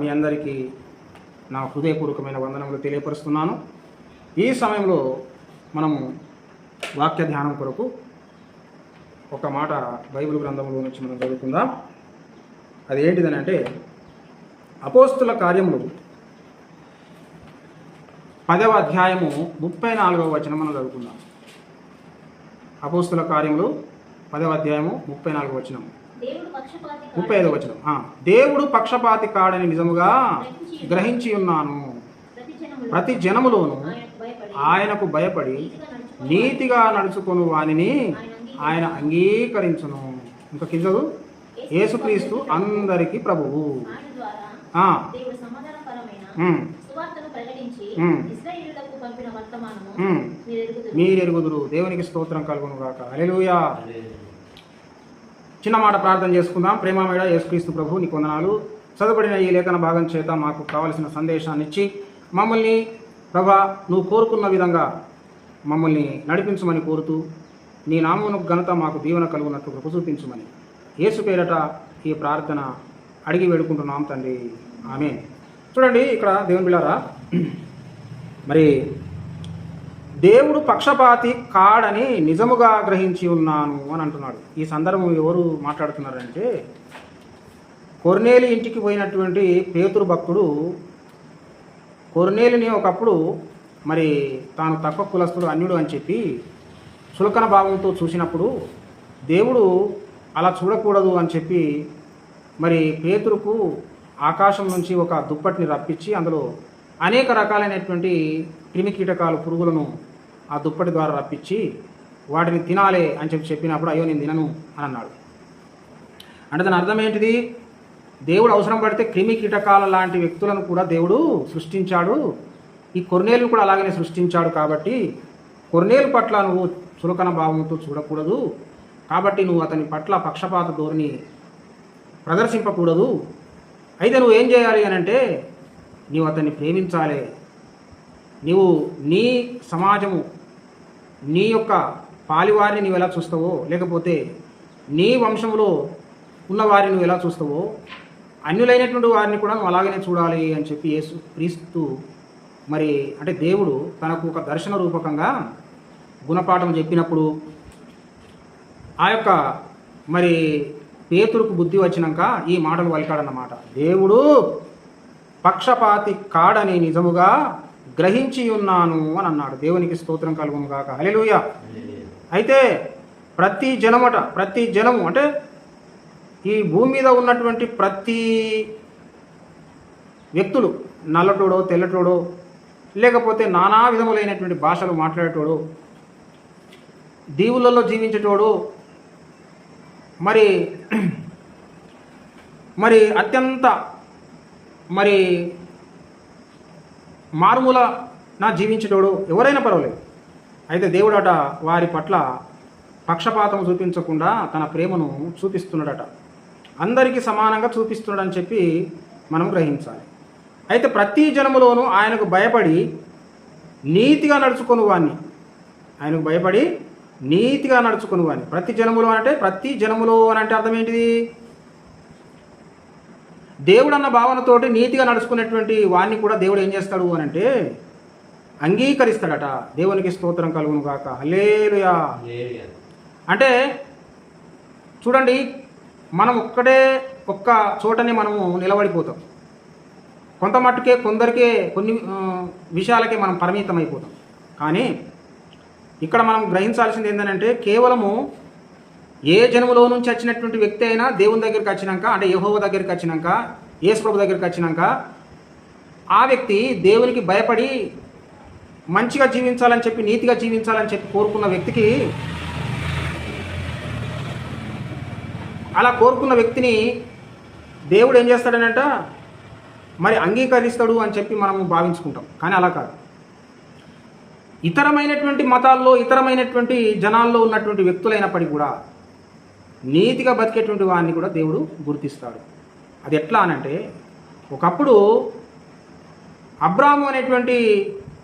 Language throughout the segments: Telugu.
మీ అందరికీ నా హృదయపూర్వకమైన వందనములు తెలియపరుస్తున్నాను. ఈ సమయంలో మనము వాక్య ధ్యానం కొరకు ఒక మాట బైబిల్ గ్రంథంలో నుంచి మనం చదువుకుందాం. అది ఏంటిదని అంటే అపోస్తుల కార్యములు పదవ అధ్యాయము ముప్పై నాలుగవ వచనం మనం చదువుకుందాం. అపోస్తుల కార్యములు పదవ అధ్యాయము ముప్పై నాలుగవ వచనం ముప్పై ఐదవ వచనం. ఆ, దేవుడు పక్షపాతి కాడని నిజముగా గ్రహించి ఉన్నాను. ప్రతి జనములు ప్రతి జనములోను ఆయనకు భయపడి నీతిగా నడుచుకొని వానిని ఆయన అంగీకరించును. ఇంకా కిందదు యేసుక్రీస్తు అందరికి ప్రభువు. ఆయన ద్వారా ఆ, దేవుడు సమాధానపరమైన ఉమ్, సువార్తను ప్రకటించి ఉమ్. ఇశ్రాయేలులకు పంపిన వర్తమానము ఉమ్. మీరు ఎరుగుదురు. మీరెరుగుదురు. దేవునికి స్తోత్రం కలుగును గాక హల్లెలూయా. చిన్న మాట ప్రార్థన చేసుకుందాం. ప్రేమమేడ యేసుక్రీస్తు ప్రభు నీకు వందనాలు. చదువుబడిన ఈ లేఖన భాగం చేత మాకు కావలసిన సందేశాన్ని ఇచ్చి మమ్మల్ని ప్రభా నువ్వు కోరుకున్న విధంగా మమ్మల్ని నడిపించమని కోరుతూ నీ నామమునకు ఘనత మాకు దీవెన కలుగునట్లు కృప చూపించమని యేసు పేరట ఈ ప్రార్థన అడిగి వేడుకుంటున్నాం తండ్రి. ఆమె చూడండి ఇక్కడ దేవుని బిళ్ళారా మరి దేవుడు పక్షపాతి కాడని నిజముగా గ్రహించి ఉన్నాను అని అంటున్నాడు. ఈ సందర్భం ఎవరు మాట్లాడుతున్నారంటే కొర్నేలి ఇంటికి పోయినటువంటి పేతురు భక్తుడు కొర్నేలిని ఒకప్పుడు మరి తాను తక్కువ కులస్తుడు అన్యుడు అని చెప్పి చులకన భావంతో చూసినప్పుడు దేవుడు అలా చూడకూడదు అని చెప్పి మరి పేతురుకు ఆకాశం నుంచి ఒక దుప్పటిని రప్పించి అందులో అనేక రకాలైనటువంటి క్రిమి కీటకాలు పురుగులను ఆ దుప్పటి ద్వారా రప్పించి వాటిని తినాలే అని చెప్పి చెప్పినప్పుడు అయ్యో నేను తినను అని అన్నాడు. అంటే దాని అర్థం ఏంటిది? దేవుడు అవసరం పడితే క్రిమి కీటకాల లాంటి వ్యక్తులను కూడా దేవుడు సృష్టించాడు. ఈ కొర్నేలు కూడా అలాగనే సృష్టించాడు కాబట్టి కొర్నేలు పట్ల నువ్వు చులకన భావంతో చూడకూడదు. కాబట్టి నువ్వు అతని పట్ల పక్షపాత ధోరణి ప్రదర్శింపకూడదు. అయితే నువ్వు ఏం చేయాలి అని అంటే నీవు అతన్ని ప్రేమించాలి. నీవు నీ సమాజము నీ యొక్క పాలివారిని నువ్వు ఎలా చూస్తావో లేకపోతే నీ వంశంలో ఉన్నవారిని నువ్వు ఎలా చూస్తావో అన్యులైనటువంటి వారిని కూడా నువ్వు అలాగనే చూడాలి అని చెప్పి యేసు క్రీస్తు మరి అంటే దేవుడు తనకు ఒక దర్శన రూపకంగా గుణపాఠం చెప్పినప్పుడు ఆ యొక్క మరి పేతురుకు బుద్ధి వచ్చినాక ఈ మాటలు వలికాడన్నమాట. దేవుడు పక్షపాతి కాడని నిజముగా గ్రహించి ఉన్నాను అని అన్నాడు. దేవునికి స్తోత్రం కలుగును కాక హల్లెలూయ. అయితే ప్రతి జనమట ప్రతి జనము అంటే ఈ భూమి మీద ఉన్నటువంటి ప్రతి వ్యక్తులు నల్లటోడో తెల్లటోడో లేకపోతే నానా విధములైనటువంటి భాషలు మాట్లాడేటోడు దీవులలో జీవించేటోడు మరి మరి అత్యంత మరి మారుమూల నా జీవించేటోడు ఎవరైనా పర్వాలేదు. అయితే దేవుడట వారి పట్ల పక్షపాతం చూపించకుండా తన ప్రేమను చూపిస్తున్నాడట. అందరికీ సమానంగా చూపిస్తున్నాడని చెప్పి మనం గ్రహించాలి. అయితే ప్రతి జనములోనూ ఆయనకు భయపడి నీతిగా నడుచుకొని వాణ్ణి ఆయనకు భయపడి నీతిగా నడుచుకుని వాణ్ణి ప్రతి జనములో అంటే ప్రతి జనములో అని అంటే అర్థం ఏంటిది? దేవుడు అన్న భావనతోటి నీతిగా నడుచుకునేటువంటి వాణ్ణి కూడా దేవుడు ఏం చేస్తాడు అని అంటే అంగీకరిస్తాడట. దేవునికి స్తోత్రం కలుగును గాక. హల్లేలుయా. అంటే చూడండి మనం ఒక్కడే ఒక్క చోటనే మనము నిలబడిపోతాం. కొంత మట్టుకే కొందరికే కొన్ని విషయాలకే మనం పరిమితం అయిపోతాం కానీ ఇక్కడ మనం గ్రహించాల్సింది ఏంటంటే కేవలము ఏ జన్మలో నుంచి వచ్చినటువంటి వ్యక్తి అయినా దేవుని దగ్గరికి వచ్చినాక అంటే యహోవ దగ్గరికి వచ్చినాక యేసుప్రభు దగ్గరికి వచ్చినాక ఆ వ్యక్తి దేవునికి భయపడి మంచిగా జీవించాలని చెప్పి నీతిగా జీవించాలని చెప్పి కోరుకున్న వ్యక్తికి అలా కోరుకున్న వ్యక్తిని దేవుడు ఏం చేస్తాడనంట? మరి అంగీకరిస్తాడు అని చెప్పి మనము భావించుకుంటాం. కానీ అలా కాదు. ఇతరమైనటువంటి మతాల్లో ఇతరమైనటువంటి జనాల్లో ఉన్నటువంటి వ్యక్తులైనప్పటికీ కూడా నీతిగా బతికేటువంటి వారిని కూడా దేవుడు గుర్తిస్తాడు. అది ఎట్లా అనంటే ఒకప్పుడు అబ్రాము అనేటువంటి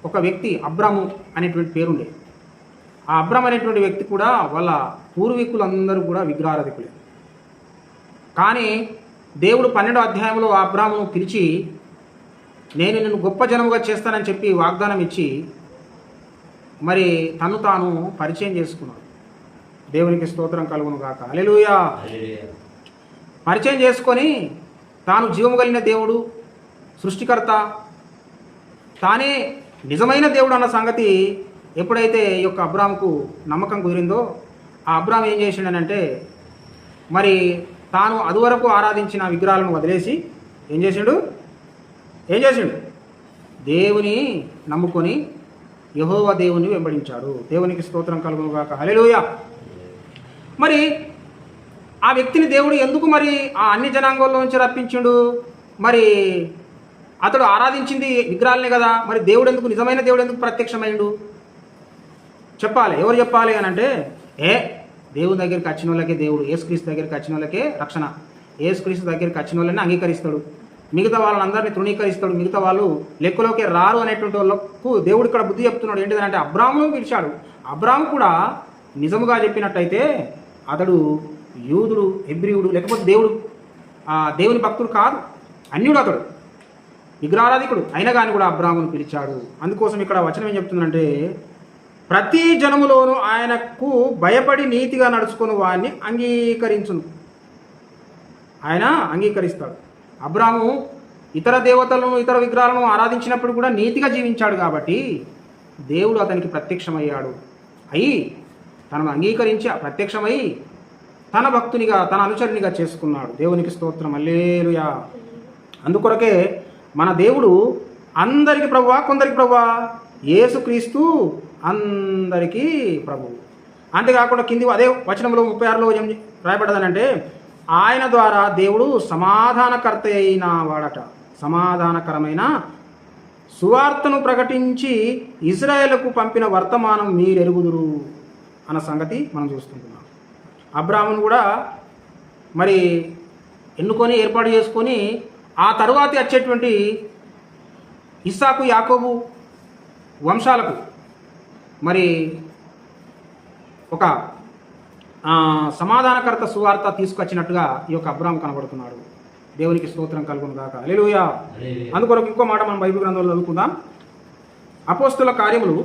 ఒక వ్యక్తి అబ్రాము అనేటువంటి పేరుండే. ఆ అబ్రామ్ అనేటువంటి వ్యక్తి కూడా వాళ్ళ పూర్వీకులందరూ కూడా విగ్రహారధికులే. కానీ దేవుడు పన్నెండో అధ్యాయంలో అబ్రామును పిలిచి నేను నిన్ను గొప్ప జనముగా చేస్తానని చెప్పి వాగ్దానం ఇచ్చి మరి తను తాను పరిచయం చేసుకున్నాడు. దేవునికి స్తోత్రం కలుగును గాక. అలెలుయా పరిచయం చేసుకొని తాను జీవము కలిగిన దేవుడు సృష్టికర్త తానే నిజమైన దేవుడు అన్న సంగతి ఎప్పుడైతే ఈ యొక్క అబ్రామ్కు నమ్మకం కుదిరిందో ఆ అబ్రామ్ ఏం చేసిండనంటే మరి తాను అదివరకు ఆరాధించిన విగ్రహాలను వదిలేసి ఏం చేసిండు? ఏం చేసిండు? దేవుని నమ్ముకొని యహోవ దేవుని వెంబడించాడు. దేవునికి స్తోత్రం కలుగును గాక. మరి ఆ వ్యక్తిని దేవుడు ఎందుకు మరి ఆ అన్ని జనాంగంలో నుంచి రప్పించిండు? మరి అతడు ఆరాధించింది విగ్రహాలనే కదా మరి దేవుడు ఎందుకు నిజమైన దేవుడు ఎందుకు ప్రత్యక్షమైండు చెప్పాలి. ఎవరు చెప్పాలి అని అంటే ఏ దేవుని దగ్గరికి వచ్చిన వాళ్ళకే దేవుడు ఏసుక్రీస్తు దగ్గరికి వచ్చిన వాళ్ళకే రక్షణ. ఏసుక్రీస్తు దగ్గరికి వచ్చిన వాళ్ళని అంగీకరిస్తాడు. మిగతా వాళ్ళందరినీ తృణీకరిస్తాడు. మిగతా వాళ్ళు లెక్కలోకి రారు అనేటువంటి వాళ్ళకు దేవుడు ఇక్కడ బుద్ధి చెప్తున్నాడు. ఏంటిదంటే అబ్రాహ్మును పిలిచాడు. అబ్రాహ్మ కూడా నిజముగా చెప్పినట్టయితే అతడు యూదుడు హెబ్రియుడు లేకపోతే దేవుడు ఆ దేవుని భక్తుడు కాదు. అన్యుడు అతడు. విగ్రహారాధికుడు. అయినా కానీ కూడా అబ్రాహ్మును పిలిచాడు. అందుకోసం ఇక్కడ వచనం ఏం చెప్తుందంటే ప్రతి జనములోనూ ఆయనకు భయపడి నీతిగా నడుచుకుని వారిని అంగీకరించును. ఆయన అంగీకరిస్తాడు. అబ్రాము ఇతర దేవతలను ఇతర విగ్రహాలను ఆరాధించినప్పుడు కూడా నీతిగా జీవించాడు కాబట్టి దేవుడు అతనికి ప్రత్యక్షమయ్యాడు. అయి తనను అంగీకరించి ప్రత్యక్షమై తన భక్తునిగా తన అనుచరునిగా చేసుకున్నాడు. దేవునికి స్తోత్రం. అల్లేలుయా అందుకొరకే మన దేవుడు అందరికి ప్రభువా కొందరికి ప్రభువా యేసుక్రీస్తు అందరికీ ప్రభువు అంతేకాకుండా కింది అదే వచనంలో ముప్పై ఆరులో ఏం రాయబడ్డదనంటే ఆయన ద్వారా దేవుడు సమాధానకర్త అయిన వాడట. సమాధానకరమైన సువార్తను ప్రకటించి ఇజ్రాయేలుకు పంపిన వర్తమానం మీరెరుగుదురు. అన్న సంగతి మనం చూస్తుంటున్నాం. అబ్రాహ్మణ్ కూడా మరి ఎన్నుకొని ఏర్పాటు చేసుకొని ఆ తరువాతి వచ్చేటువంటి ఇస్సాకు యాకోబు వంశాలకు మరి ఒక సమాధానకర్త సువార్త తీసుకొచ్చినట్టుగా ఈ యొక్క అబ్రాహం కనబడుతున్నాడు. దేవునికి స్తోత్రం కలుగును గాక. అలెలుయా అందుకొరకు ఇంకో మాట మనం బైబిల్ గ్రంథంలో చదువుకుందాం. అపోస్తుల కార్యములు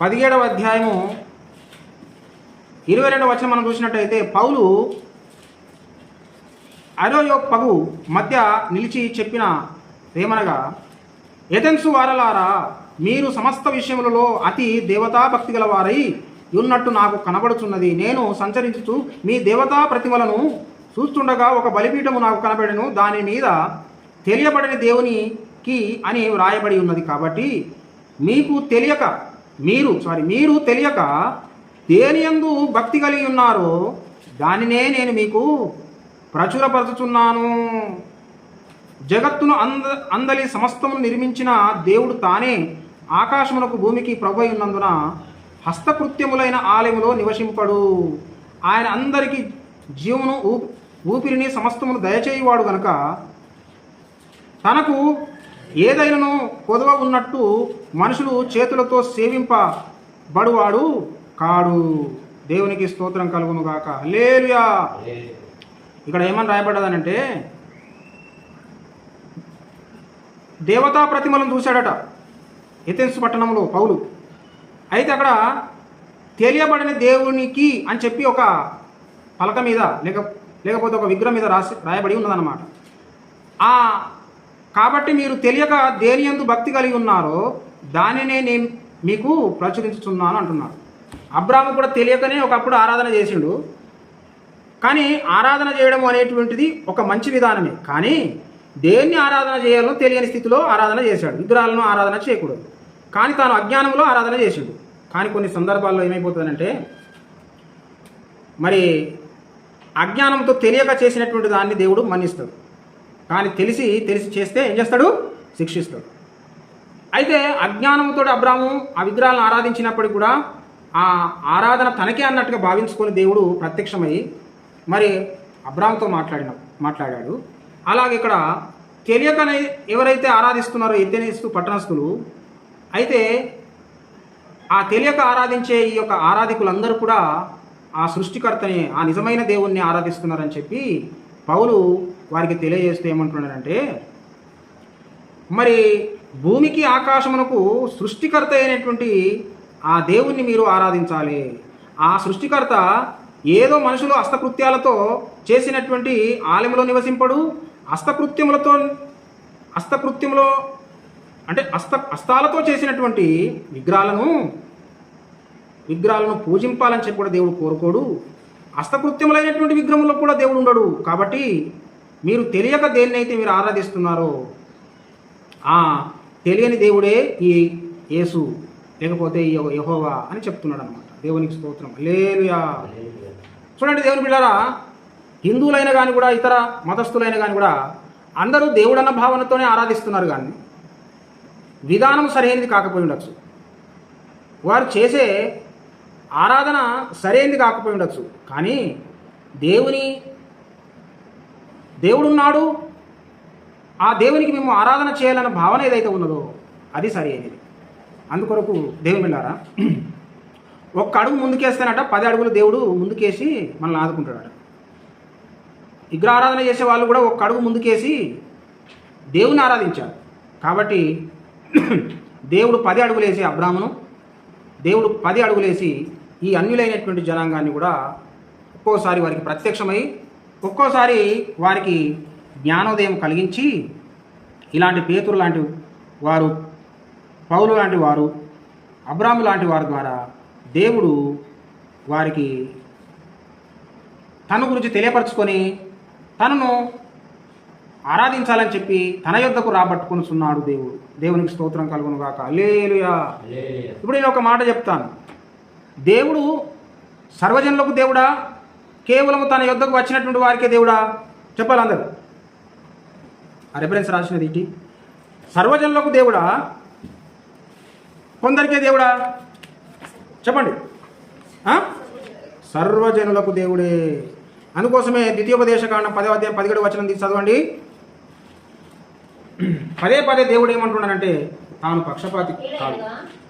పదిహేడవ అధ్యాయము ఇరవై రెండవ వచనం మనం చూసినట్టయితే పౌలు అరోయోపగు మధ్య నిలిచి చెప్పిన ఏమనగా ఎథెన్సు వారలారా మీరు సమస్త విషయములలో అతి దేవతా భక్తి గల వారై ఉన్నట్టు నాకు కనబడుచున్నది. నేను సంచరించుచు మీ దేవతా ప్రతిమలను చూస్తుండగా ఒక బలిపీఠము నాకు కనబడను. దాని మీద తెలియబడని దేవుని కి అని వ్రాయబడి ఉన్నది కాబట్టి మీకు తెలియక మీరు సారీ మీరు తెలియక దేనియందు భక్తి కలిగి ఉన్నారో దానినే నేను మీకు ప్రచురపరచుచున్నాను. జగత్తును అంద అందలి సమస్తమును నిర్మించిన దేవుడు తానే ఆకాశమునకు భూమికి ప్రభు ఉన్నందున హస్తకృత్యములైన ఆలయములో నివసింపడు. ఆయన అందరికీ జీవును ఊ- ఊపిరిని సమస్తమును దయచేయువాడు గనుక తనకు ఏదైనాను కొదవ ఉన్నట్టు మనుషులు చేతులతో సేవింపబడువాడు కాడు. దేవునికి స్తోత్రం కలుగును గాక లేలుయా ఇక్కడ ఏమని రాయబడ్డదనంటే దేవతా ప్రతిమలను చూశాడట ఎథెన్స్ పట్టణంలో పౌలు. అయితే అక్కడ తెలియబడిన దేవునికి అని చెప్పి ఒక పలక మీద లేక లేకపోతే ఒక విగ్రహం మీద రాసి రాయబడి ఉన్నదన్నమాట. ఆ కాబట్టి మీరు తెలియక దేని ఎందు భక్తి కలిగి ఉన్నారో దానినే నేను మీకు ప్రచురించుతున్నాను అంటున్నాడు. అబ్రాహ్ము కూడా తెలియకనే ఒకప్పుడు ఆరాధన చేసిండు. కానీ ఆరాధన చేయడం అనేటువంటిది ఒక మంచి విధానమే. కానీ దేన్ని ఆరాధన చేయాలో తెలియని స్థితిలో ఆరాధన చేశాడు. విగ్రహాలను ఆరాధన చేయకూడదు. కానీ తాను అజ్ఞానంలో ఆరాధన చేసిండు. కానీ కొన్ని సందర్భాల్లో ఏమైపోతుందంటే మరి అజ్ఞానంతో తెలియక చేసినటువంటి దాన్ని దేవుడు మన్నిస్తాడు. కానీ తెలిసి తెలిసి చేస్తే ఏం చేస్తాడు? శిక్షిస్తాడు. అయితే అజ్ఞానంతో అబ్రాము ఆ విగ్రహాలను ఆరాధించినప్పటికీ కూడా ఆ ఆరాధన తనకే అన్నట్టుగా భావించుకొని దేవుడు ప్రత్యక్షమై మరి అబ్రామ్తో మాట్లాడిన మాట్లాడాడు. అలాగే ఇక్కడ తెలియకనే ఎవరైతే ఆరాధిస్తున్నారో ఎత్తనేస్తూ పట్టణస్థులు అయితే ఆ తెలియక ఆరాధించే ఈ యొక్క ఆరాధికులందరూ కూడా ఆ సృష్టికర్తని ఆ నిజమైన దేవుణ్ణి ఆరాధిస్తున్నారని చెప్పి పౌలు వారికి తెలియజేస్తూ ఏమంటున్నాడంటే మరి భూమికి ఆకాశమునకు సృష్టికర్త అయినటువంటి ఆ దేవుణ్ణి మీరు ఆరాధించాలి. ఆ సృష్టికర్త ఏదో మనుషులు హస్తకృత్యాలతో చేసినటువంటి ఆలయంలో నివసింపడు హస్తకృత్యములతో హస్తకృత్యములో అంటే హస్త హస్తాలతో చేసినటువంటి విగ్రహాలను విగ్రహాలను పూజింపాలని చెప్పి కూడా దేవుడు కోరుకోడు. హస్తకృత్యములైనటువంటి విగ్రహంలో కూడా దేవుడు ఉండడు. కాబట్టి మీరు తెలియక దేన్నైతే మీరు ఆరాధిస్తున్నారో ఆ తెలియని దేవుడే ఈ యేసు లేకపోతే ఈ యహోవా అని చెప్తున్నాడు అనమాట దేవునికి స్తోత్రం. లేలుయా చూడండి దేవుని బిళ్ళారా హిందువులైన కానీ కూడా ఇతర మతస్థులైన కానీ కూడా అందరూ దేవుడన్న భావనతోనే ఆరాధిస్తున్నారు కానీ విధానం సరైనది కాకపోయి ఉండొచ్చు. వారు చేసే ఆరాధన సరైనది కాకపోయి ఉండొచ్చు. కానీ దేవుని దేవుడున్నాడు. ఆ దేవునికి మేము ఆరాధన చేయాలన్న భావన ఏదైతే ఉన్నదో అది సరి అయినది అందుకొరకు దేవుని వెళ్ళారా ఒక్క అడుగు ముందుకేస్తానట పది అడుగులు దేవుడు ముందుకేసి మనల్ని ఆదుకుంటాడట. విగ్రహారాధన చేసే వాళ్ళు కూడా ఒక్క అడుగు ముందుకేసి దేవుని ఆరాధించారు. కాబట్టి దేవుడు పది అడుగులేసి అబ్రాహ్మను దేవుడు పది అడుగులేసి ఈ అన్యులైనటువంటి జనాంగాన్ని కూడా ఒక్కోసారి వారికి ప్రత్యక్షమై ఒక్కోసారి వారికి జ్ఞానోదయం కలిగించి ఇలాంటి పేతురు లాంటి వారు పౌలు లాంటి వారు అబ్రాహ్ము లాంటి వారి ద్వారా దేవుడు వారికి తన గురించి తెలియపరచుకొని తనను ఆరాధించాలని చెప్పి తన యొద్దకు రాబట్టుకునిచున్నాడు దేవుడు. దేవునికి స్తోత్రం కలుగును గాక లేలుయా ఇప్పుడు నేను ఒక మాట చెప్తాను. దేవుడు సర్వజనులకు దేవుడా? కేవలం తన యొద్దకు వచ్చినటువంటి వారికే దేవుడా? చెప్పాలి అందరు. ఆ రెఫరెన్స్ రాసినది ఇటీ. సర్వజనులకు దేవుడా? కొందరికే దేవుడా? చెప్పండి? సర్వజనులకు దేవుడే. అందుకోసమే ద్వితీయోపదేశ కాండం పదే అధ్యాయం పదిహేడు వచనం తీసి చదవండి. పదే పదే దేవుడు ఏమంటున్నాడంటే తాను పక్షపాతి కాదు.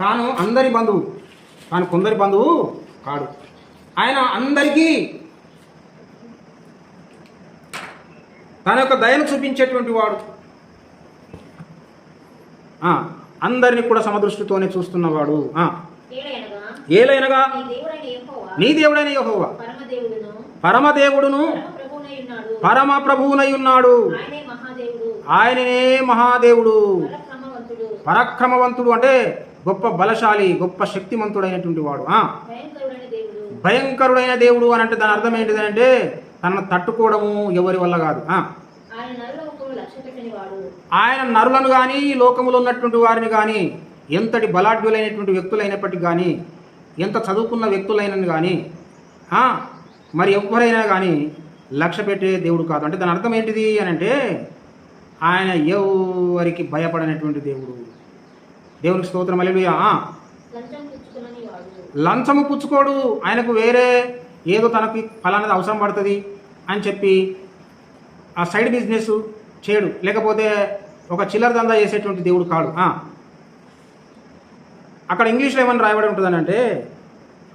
తాను అందరి బంధువు. తాను కొందరి బంధువు కాడు. ఆయన అందరికీ తన యొక్క దయను చూపించేటువంటి వాడు. అందరిని కూడా సమదృష్టితోనే చూస్తున్నవాడు. ఏలైనగా? నీ దేవుడైన యెహోవా. పరమదేవుడును. పరమ ప్రభువునై ఉన్నాడు. ఆయననే మహాదేవుడు. పరాక్రమవంతుడు అంటే గొప్ప బలశాలి గొప్ప శక్తిమంతుడైనటువంటి వాడు ఆ, భయంకరుడైన దేవుడు. అని అంటే దాని అర్థం ఏంటిదంటే తనను తట్టుకోవడము ఎవరి వల్ల కాదు ఆయన నరులను కానీ ఈ లోకములో ఉన్నటువంటి వారిని కానీ ఎంతటి బలాఢ్యులైనటువంటి వ్యక్తులైనప్పటికీ కానీ ఎంత చదువుకున్న వ్యక్తులైన కానీ మరి ఎవరైనా కానీ లక్ష్య పెట్టే దేవుడు కాదు. అంటే దాని అర్థం ఏంటిది అని అంటే ఆయన ఎవరికి భయపడనటువంటి దేవుడు? దేవునికి స్తోత్రం అలెలుయా లంచము పుచ్చుకోడు ఆయనకు వేరే ఏదో తనకి ఫలానది అవసరం పడుతుంది అని చెప్పి ఆ సైడ్ బిజినెస్ చేయడు. లేకపోతే ఒక చిల్లర దందా చేసేటువంటి దేవుడు కాడు. అక్కడ ఇంగ్లీష్లో ఏమని రాయబడి ఉంటుందనంటే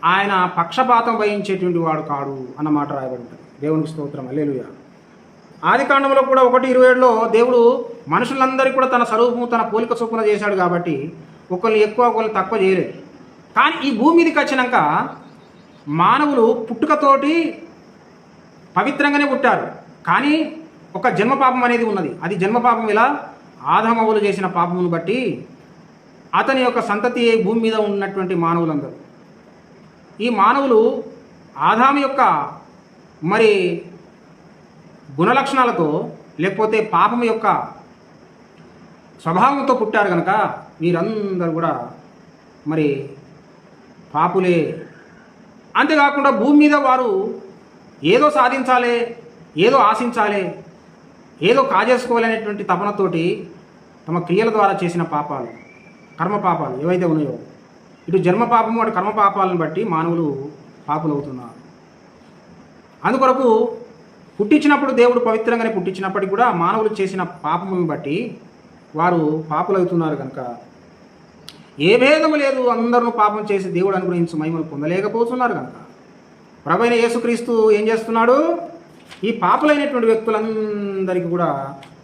ఆయన పక్షపాతం వహించేటువంటి వాడు కాడు అన్నమాట రాయబడి ఉంటుంది. దేవునికి స్తోత్రం అల్లేలుయ ఆది కాండంలో కూడా ఒకటి ఇరవై ఏడులో దేవుడు మనుషులందరికీ కూడా తన స్వరూపము తన పోలిక చొప్పున చేశాడు కాబట్టి ఒకరిని ఎక్కువ ఒకరిని తక్కువ చేయలేదు. కానీ ఈ భూమి మీదకి వచ్చినాక మానవులు పుట్టుకతోటి పవిత్రంగానే పుట్టారు. కానీ ఒక జన్మ పాపం అనేది ఉన్నది. అది జన్మ పాపం ఇలా ఆదమవులు చేసిన పాపమును బట్టి అతని యొక్క సంతతి భూమి మీద ఉన్నటువంటి మానవులందరూ. ఈ మానవులు ఆదాము యొక్క మరి గుణలక్షణాలతో లేకపోతే పాపం యొక్క స్వభావంతో పుట్టారు కనుక వీరందరూ కూడా మరి పాపులే. అంతేకాకుండా భూమి మీద వారు ఏదో సాధించాలి ఏదో ఆశించాలి ఏదో కాజేసుకోవాలనేటువంటి తపనతోటి తమ క్రియల ద్వారా చేసిన పాపాలు కర్మ పాపాలు ఏవైతే ఉన్నాయో ఇటు జన్మ పాపము అటు కర్మ పాపాలను బట్టి మానవులు పాపులు అవుతున్నారు అందుకొరకు పుట్టించినప్పుడు దేవుడు పవిత్రంగానే పుట్టించినప్పటికీ కూడా మానవులు చేసిన పాపములను బట్టి వారు పాపలవుతున్నారు కనుక ఏ భేదము లేదు అందరూ పాపం చేసి దేవుడు అనుగ్రహించి మహిమను పొందలేకపోతున్నారు కనుక. ప్రభైన యేసుక్రీస్తు ఏం చేస్తున్నాడు? ఈ పాపలైనటువంటి వ్యక్తులందరికీ కూడా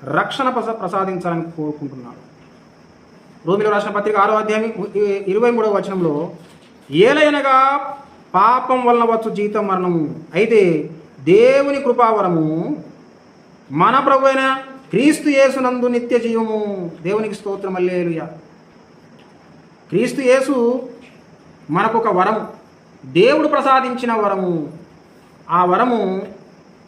రక్షణ ప్రస ప్రసాదించాలని కోరుకుంటున్నాడు. రోమిలో రాసిన పత్రిక ఆరో అధ్యాయం ఇరవై మూడవ వచనంలో ఏలైనగా పాపం వలన వచ్చు జీతం మరణము. అయితే దేవుని కృపావరము మన ప్రభు అయిన క్రీస్తు యేసునందు నిత్య జీవము. దేవునికి స్తోత్రం. అల్లేలుయ క్రీస్తు యేసు మనకొక వరము. దేవుడు ప్రసాదించిన వరము. ఆ వరము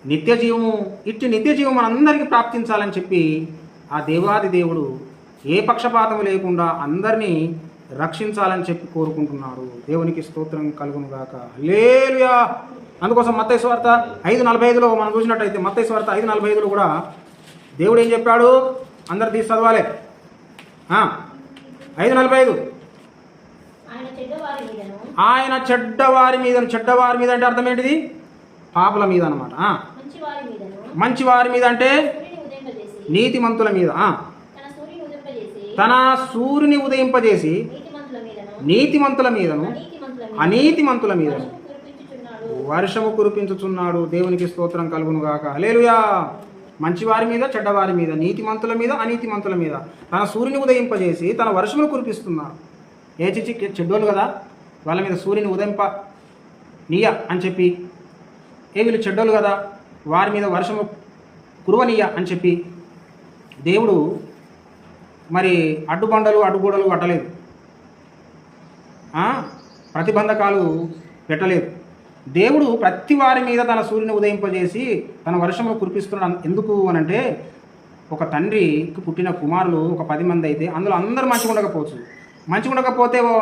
నిత్య జీవము. ఇట్టి నిత్య జీవం మనందరికీ ప్రాప్తించాలని చెప్పి ఆ దేవాది దేవుడు ఏ పక్షపాతం లేకుండా అందరినీ రక్షించాలని చెప్పి కోరుకుంటున్నాడు దేవునికి స్తోత్రం కలుగునుగాక. లేలుయా అందుకోసం మత్తైస్వార్త ఐదు నలభై ఐదులో మనం చూసినట్టయితే మత్తైస్వార్త ఐదు నలభై ఐదులో కూడా దేవుడు ఏం చెప్పాడు? అందరు తీసి చదవాలి. ఐదు నలభై ఐదు. ఆయన చెడ్డవారి మీదను. మీద చెడ్డవారి మీద అంటే అర్థం ఏంటిది? పాపల మీద అనమాట మంచి వారి మీదను. మీద అంటే? నీతిమంతుల మీద. తన సూర్యుని ఉదయింపజేసి. నీతిమంతుల మీదను. నీతిమంతుల మీదను అనీతిమంతుల మీద అనీతిమంతుల మీద వర్షము కురిపించుచున్నాడు. దేవునికి స్తోత్రం కలుగును గాక హలేలుయా మంచివారి మీద చెడ్డవారి మీద నీతిమంతుల మీద అనీతిమంతుల మీద. తన సూర్యుని ఉదయింపజేసి తన వర్షమును కురిపిస్తున్నారు. ఏ చిచ్చి చెడ్డోళ్ళు కదా వాళ్ళ మీద సూర్యుని ఉదయింప నీయ అని చెప్పి. ఏ వీళ్ళు చెడ్డోళ్ళు కదా వారి మీద వర్షము కురువనీయ అని చెప్పి. దేవుడు మరి అడ్డుబండలు అడ్డుగోడలు పట్టలేదు. ప్రతిబంధకాలు పెట్టలేదు. దేవుడు ప్రతి వారి మీద తన సూర్యుని ఉదయింపజేసి తన వర్షము కురిపిస్తున్నాడు ఎందుకు అనంటే ఒక తండ్రికి పుట్టిన కుమారులు ఒక పది మంది అయితే అందులో అందరూ మంచిగా ఉండకపోవచ్చు. మంచిగా ఉండకపోతే ఓ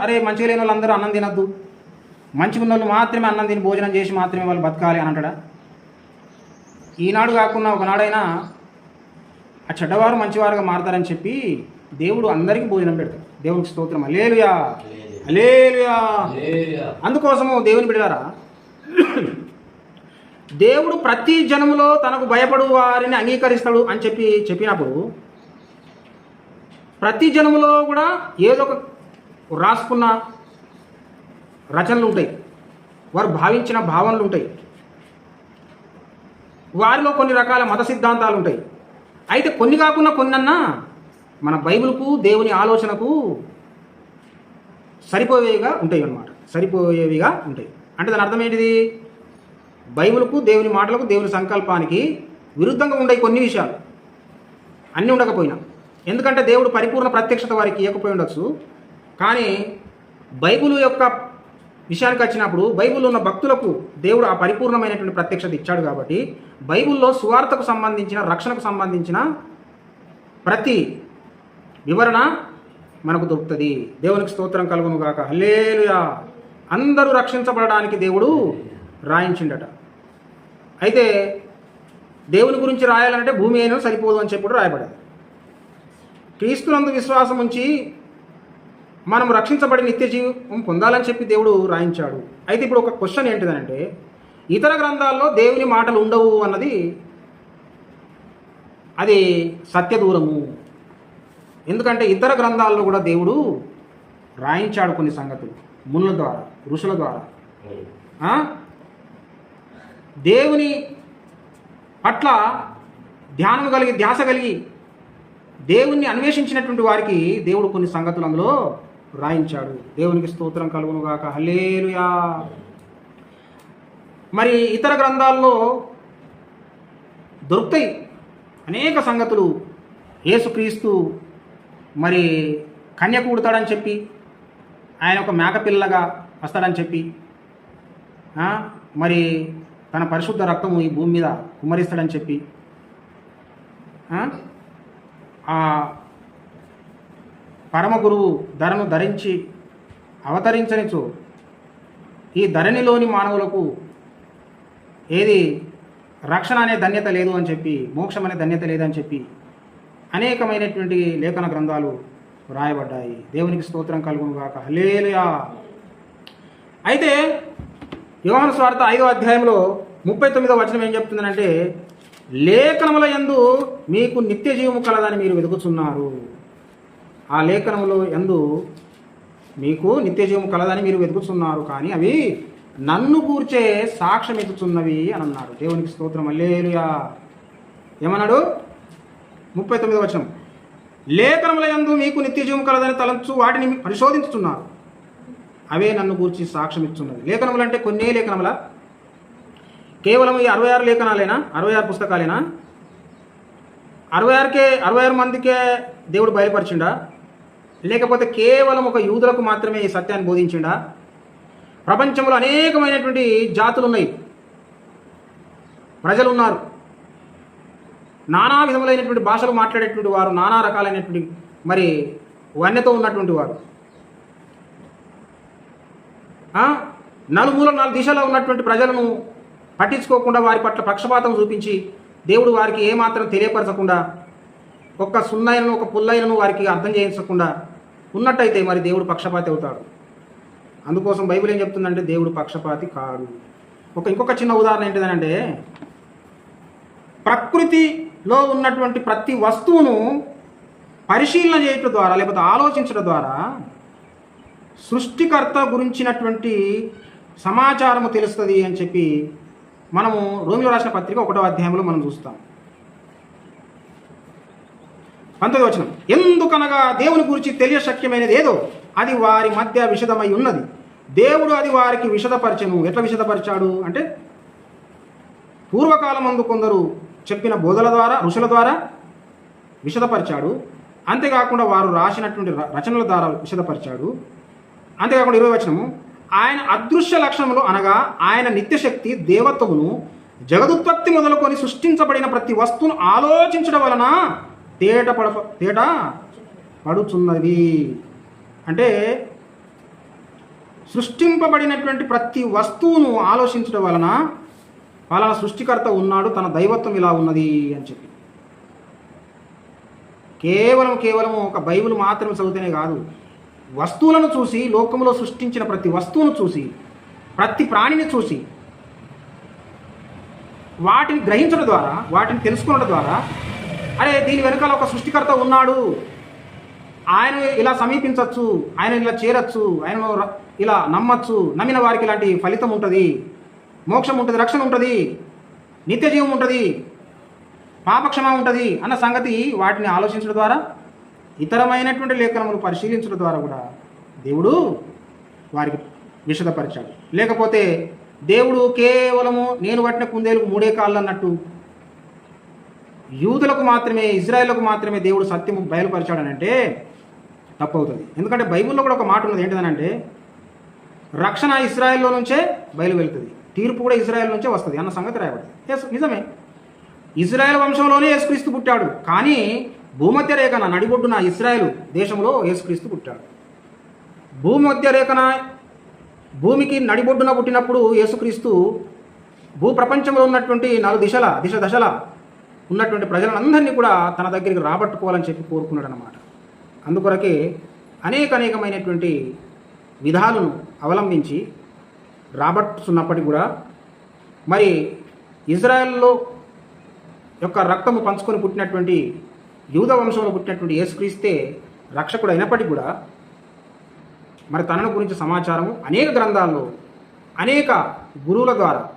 అరే మంచిగా లేని వాళ్ళు అందరూ అన్నం తినద్దు. మంచిగా ఉన్న వాళ్ళు మాత్రమే అన్నం తిని భోజనం చేసి మాత్రమే వాళ్ళు బతకాలి అని అంటాడా? ఈనాడు కాకుండా ఒకనాడైనా ఆ చెడ్డవారు మంచివారుగా మారతారని చెప్పి దేవుడు అందరికీ భోజనం పెడతాడు. దేవుడికి స్తోత్రం. లేలుయా అలేలుయా అందుకోసము దేవుని బిడ్డారా దేవుడు ప్రతి జనములో తనకు భయపడు వారిని అంగీకరిస్తాడు అని చెప్పి చెప్పినప్పుడు ప్రతి జనములో కూడా ఏదో ఒక రాసుకున్న రచనలు ఉంటాయి. వారు భావించిన భావనలు ఉంటాయి. వారిలో కొన్ని రకాల మత సిద్ధాంతాలు ఉంటాయి. అయితే కొన్ని కాకుండా కొన్నన్నా మన బైబిల్కు దేవుని ఆలోచనకు సరిపోయేవిగా ఉంటాయి అన్నమాట. సరిపోయేవిగా ఉంటాయి. అంటే దాని అర్థం ఏంటిది? బైబిల్కు దేవుని మాటలకు దేవుని సంకల్పానికి విరుద్ధంగా ఉండే కొన్ని విషయాలు. అన్నీ ఉండకపోయినా. ఎందుకంటే దేవుడు పరిపూర్ణ ప్రత్యక్షత వారికి ఇవ్వకపోయి ఉండొచ్చు. కానీ బైబిల్ యొక్క విషయానికి వచ్చినప్పుడు బైబిల్లో ఉన్న భక్తులకు దేవుడు ఆ పరిపూర్ణమైనటువంటి ప్రత్యక్షత ఇచ్చాడు కాబట్టి బైబిల్లో సువార్తకు సంబంధించిన రక్షణకు సంబంధించిన ప్రతి వివరణ మనకు దొరుకుతుంది. దేవునికి స్తోత్రం కలుగును గాక. హల్లేలుయా. అందరూ రక్షించబడడానికి దేవుడు రాయించిండట. అయితే దేవుని గురించి రాయాలంటే భూమి అయినా సరిపోదు అని చెప్పి రాయబడదు. క్రీస్తునందు విశ్వాసం ఉంచి మనం రక్షించబడి నిత్య జీవం పొందాలని చెప్పి దేవుడు రాయించాడు. అయితే ఇప్పుడు ఒక క్వశ్చన్ ఏంటిదనంటే ఇతర గ్రంథాల్లో దేవుని మాటలు ఉండవు అన్నది అది సత్య దూరము ఎందుకంటే ఇతర గ్రంథాల్లో కూడా దేవుడు రాయించాడు కొన్ని సంగతులు. మునుల ద్వారా ఋషుల ద్వారా. దేవుని పట్ల ధ్యానం కలిగి ధ్యాస కలిగి దేవుణ్ణి అన్వేషించినటువంటి వారికి దేవుడు కొన్ని సంగతులు అందులో రాయించాడు. దేవునికి స్తోత్రం కలుగును గాక హల్లేలుయా. మరి ఇతర గ్రంథాల్లో దొరుకుతాయి అనేక సంగతులు. యేసుక్రీస్తు మరి కన్య కూడతాడని చెప్పి ఆయన ఒక మేకపిల్లగా వస్తాడని చెప్పి మరి తన పరిశుద్ధ రక్తము ఈ భూమి మీద కుమ్మరిస్తాడని చెప్పి ఆ, పరమ గురువు ధరను ధరించి అవతరించనిచో ఈ ధరణిలోని మానవులకు ఏది రక్షణ అనే ధన్యత లేదు అని చెప్పి మోక్షం అనే ధన్యత లేదని చెప్పి అనేకమైనటువంటి లేఖన గ్రంథాలు రాయబడ్డాయి. దేవునికి స్తోత్రం కలుగును గాక. హలేలుయా అయితే యోహన స్వార్థ ఐదో అధ్యాయంలో ముప్పై తొమ్మిదో వచనం ఏం చెప్తుందంటే లేఖనముల యందు మీకు నిత్య జీవము కలదని మీరు వెతుకుతున్నారు ఆ లేఖనములో ఎందు మీకు నిత్యజీవం కలదని మీరు వెతుకుతున్నారు కానీ అవి నన్ను కూర్చే సాక్ష్యం ఎత్తుతున్నవి అని అన్నారు. దేవునికి స్తోత్రం. అల్లేలుయా ఏమన్నాడు? ముప్పై తొమ్మిది వచనం. లేఖనముల యందు మీకు నిత్యజీవం కలదని తలంచు వాటిని పరిశోధించుతున్నారు అవే నన్ను గూర్చి సాక్ష్యం ఇస్తున్నది లేఖనములు అంటే కొన్ని లేఖనముల. కేవలం ఈ అరవై ఆరు లేఖనాలేనా? అరవై ఆరు పుస్తకాలేనా? అరవై ఆరుకే అరవై ఆరు మందికే దేవుడు బయలుపరిచిండా? లేకపోతే కేవలం ఒక యూదులకు మాత్రమే ఈ సత్యాన్ని బోధించిండా? ప్రపంచంలో అనేకమైనటువంటి జాతులు ఉన్నాయి ప్రజలు ఉన్నారు నానా విధములైనటువంటి భాషలు మాట్లాడేటువంటి వారు నానా రకాలైనటువంటి మరి వన్యతో ఉన్నటువంటి వారు. నలుమూల నాలుగు దిశలో ఉన్నటువంటి ప్రజలను పట్టించుకోకుండా వారి పట్ల పక్షపాతం చూపించి దేవుడు వారికి ఏమాత్రం తెలియపరచకుండా ఒక్క సున్నైనను ఒక పుల్లైనను వారికి అర్థం చేయించకుండా ఉన్నట్టయితే మరి దేవుడు పక్షపాతి అవుతాడు. అందుకోసం బైబిల్ ఏం చెప్తుందంటే దేవుడు పక్షపాతి కాదు ఒక ఇంకొక చిన్న ఉదాహరణ ఏంటిదనంటే లో ఉన్నటువంటి ప్రతి వస్తువును పరిశీలన చేయటం ద్వారా లేకపోతే ఆలోచించడం ద్వారా సృష్టికర్త గురించినటువంటి సమాచారము తెలుస్తుంది అని చెప్పి మనము రోమిలో రాసిన పత్రిక ఒకటో అధ్యాయంలో మనం చూస్తాం. పంతొమ్మిది వచనం. ఎందుకనగా దేవుని గురించి తెలియశక్యమైనది ఏదో? అది వారి మధ్య విషదమై ఉన్నది. దేవుడు అది వారికి విషదపరచను. ఎట్లా విషదపరిచాడు? అంటే పూర్వకాలమందు కొందరు చెప్పిన బోధల ద్వారా ఋషుల ద్వారా విషదపరిచాడు అంతేకాకుండా వారు రాసినటువంటి రచనల ద్వారా విషదపరిచాడు అంతేకాకుండా ఇరవై వచనము ఆయన అదృశ్య లక్షణములు అనగా ఆయన నిత్యశక్తి దేవత్వమును జగదుత్పత్తి మొదలుకొని సృష్టించబడిన ప్రతి వస్తువును ఆలోచించడం వలన తేట పడ తేట పడుచున్నది. అంటే సృష్టింపబడినటువంటి ప్రతి వస్తువును ఆలోచించడం వలన పలానా సృష్టికర్త ఉన్నాడు తన దైవత్వం ఇలా ఉన్నది అని చెప్పి. కేవలం కేవలం ఒక బైబిల్ మాత్రమే చదివితేనే కాదు వస్తువులను చూసి లోకంలో సృష్టించిన ప్రతి వస్తువును చూసి ప్రతి ప్రాణిని చూసి వాటిని గ్రహించడం ద్వారా వాటిని తెలుసుకోవడం ద్వారా అరే దీని వెనకాల ఒక సృష్టికర్త ఉన్నాడు. ఆయన ఇలా సమీపించవచ్చు ఆయన ఇలా చేరచ్చు ఆయన ఇలా నమ్మచ్చు నమ్మిన వారికి ఇలాంటి ఫలితం ఉంటుంది. మోక్షం ఉంటుంది రక్షణ ఉంటుంది నిత్యజీవం ఉంటుంది పాపక్షమ ఉంటుంది అన్న సంగతి వాటిని ఆలోచించడం ద్వారా ఇతరమైనటువంటి లేఖనములు పరిశీలించడం ద్వారా కూడా దేవుడు వారికి విషదపరిచాడు. లేకపోతే దేవుడు కేవలము నేను పట్టిన కుందేలకు మూడే కాళ్ళు అన్నట్టు యూదులకు మాత్రమే ఇజ్రాయేళ్ళకు మాత్రమే దేవుడు సత్యము బయలుపరిచాడనంటే తప్పు అవుతుంది ఎందుకంటే బైబిల్లో కూడా ఒక మాట ఉన్నది ఏంటిదనంటే రక్షణ ఇజ్రాయెల్లో నుంచే బయలు వెళ్తుంది తీర్పు కూడా ఇజ్రాయెల్ నుంచే వస్తుంది అన్న సంగతి రాయబడింది. ఎస్ నిజమే. ఇజ్రాయెల్ వంశంలోనే యేసుక్రీస్తు పుట్టాడు. కానీ భూమధ్య రేఖన నడిబొడ్డున ఇజ్రాయెల్ దేశంలో యేసుక్రీస్తు పుట్టాడు. భూమధ్య రేఖన భూమికి నడిబొడ్డున పుట్టినప్పుడు యేసుక్రీస్తు భూ ప్రపంచంలో ఉన్నటువంటి నాలుగు దిశల దిశ దశల ఉన్నటువంటి ప్రజలందరినీ కూడా తన దగ్గరికి రాబట్టుకోవాలని చెప్పి కోరుకున్నాడు అనమాట అందుకొరకే అనేక అనేకమైనటువంటి విధాలను అవలంబించి రాబట్టుతున్నప్పటికీ కూడా మరి ఇజ్రాయెల్లో యొక్క రక్తము పంచుకొని పుట్టినటువంటి యూద వంశంలో పుట్టినటువంటి యేసుక్రీస్తే రక్షకుడు అయినప్పటికీ కూడా మరి తనను గురించి సమాచారము అనేక గ్రంథాల్లో అనేక గురువుల ద్వారా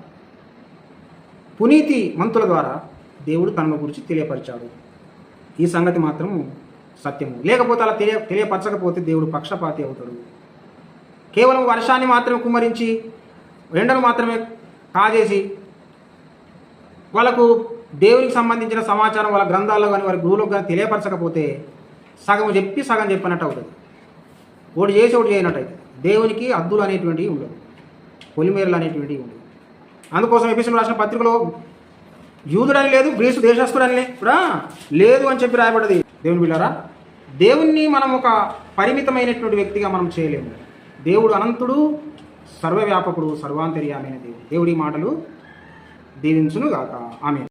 పునీతి మంతుల ద్వారా దేవుడు తనను గురించి తెలియపరిచాడు. ఈ సంగతి మాత్రం సత్యము. లేకపోతే అలా తెలియ తెలియపరచకపోతే దేవుడు పక్షపాతి అవుతాడు. కేవలం వర్షాన్ని మాత్రమే కుమ్మరించి ఎండను మాత్రమే కాజేసి వాళ్ళకు దేవునికి సంబంధించిన సమాచారం వాళ్ళ గ్రంథాల్లో కానీ వాళ్ళ గురువులకు కానీ తెలియపరచకపోతే సగం చెప్పి సగం చెప్పినట్టు అవుతుంది. ఒకటి చేసి ఒకటి చేయనట్టు అవుతుంది. దేవునికి అద్దులు అనేటువంటివి ఉండవు. పొలిమేరలు అనేటువంటివి ఉండవు. అందుకోసం ఎపిసోడ్ రాసిన పత్రికలో యూదుడని లేదు గ్రీసు దేశస్తుడని కూడా లేదు అని చెప్పి రాయబడ్డది. దేవుని బిళ్ళారా దేవుణ్ణి మనం ఒక పరిమితమైనటువంటి వ్యక్తిగా మనం చేయలేము. దేవుడు అనంతుడు సర్వవ్యాపకుడు సర్వాంతర్యామైన దేవుడు. దేవుడి మాటలు దీవించునుగాక. ఆమె